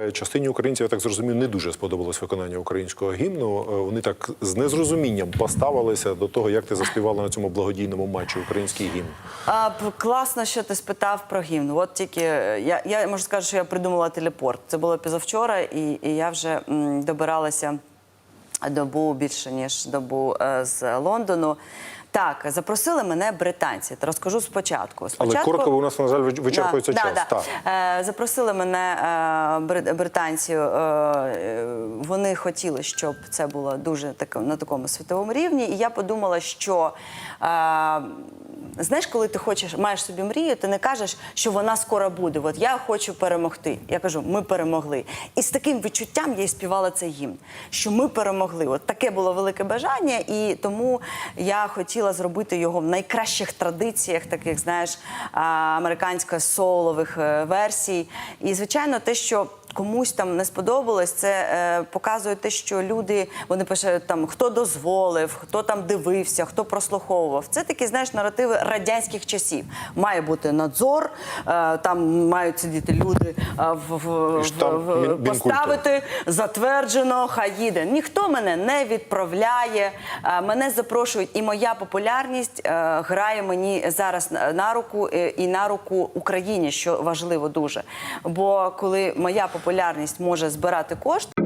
Е, Частині українців, я так зрозумів, не дуже сподобалось виконання українського гімну. Е, Вони так з незрозумінням поставилися до того, як ти заспівала на цьому благодійному матчі український гімн. А, класно, що ти спитав про гімн. От тільки е, я, я можу сказати, що я придумала телепорт. Це було пізавчора, і, і я вже м, добиралася добу більше ніж добу е, з Лондону. Так, запросили мене британці. Та розкажу спочатку. Але спочатку коротко, бо у нас, на жаль, вичерпується Да, час. да, Так. Е, Запросили мене е, бри- британці. Вони хотіли, щоб це було дуже так на такому світовому рівні. І я подумала, що знаєш, коли ти хочеш, маєш собі мрію, ти не кажеш, що вона скоро буде. От я хочу перемогти. Я кажу, ми перемогли. І з таким відчуттям я і співала цей гімн, що ми перемогли. От таке було велике бажання, і тому я хотіла зробити його в найкращих традиціях, таких, знаєш, а, американсько-соулових е, версій. І звичайно, те, що комусь там не сподобалось, це е, показує те, що люди вони пишуть там хто дозволив, хто там дивився, хто прослуховував. Це такі, знаєш, наративи радянських часів. Має бути надзор, е, там мають сидіти люди е, в, в, в- поставити затверджено, хай їде. Ніхто мене не відправляє, е, мене запрошують, і моя популярність е, грає мені зараз на- руку е, і на руку Україні, що важливо дуже. Бо коли моя популярність може збирати кошти.